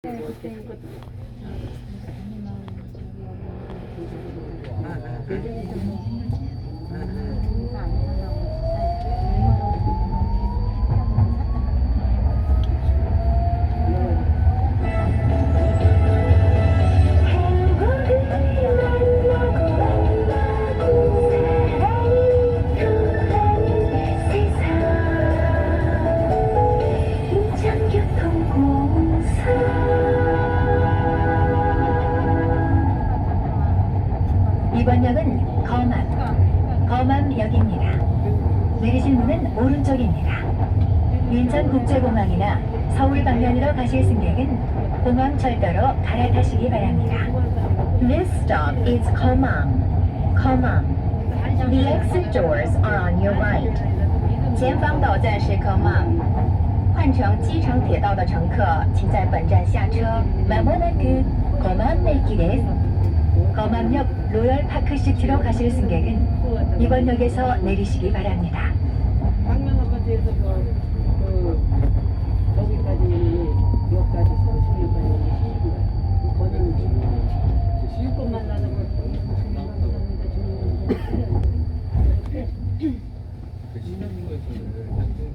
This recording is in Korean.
Thank you. 이번 역은 거맘, 거맘역입니다. 내리실 문은 오른쪽입니다. 인천국제공항이나 서울 방면으로 가실 승객은 공항철도로 갈아타시기 바랍니다. This stop is Komam. Komam. The exit doors are on your right. 前方到站是 Komam。换乘机场铁道的乘客，请在本站下车。まもなく komam駅です。 검암역 로열 파크시티로 가실 승객은 이번 역에서 내리시기 바랍니다. 광명 아파트에서 그, 그 저기까지 역까지 서울중역까지 시입니다. 거기는 지금 만나는 걸 중요한 거였는데 중요한 거였는데.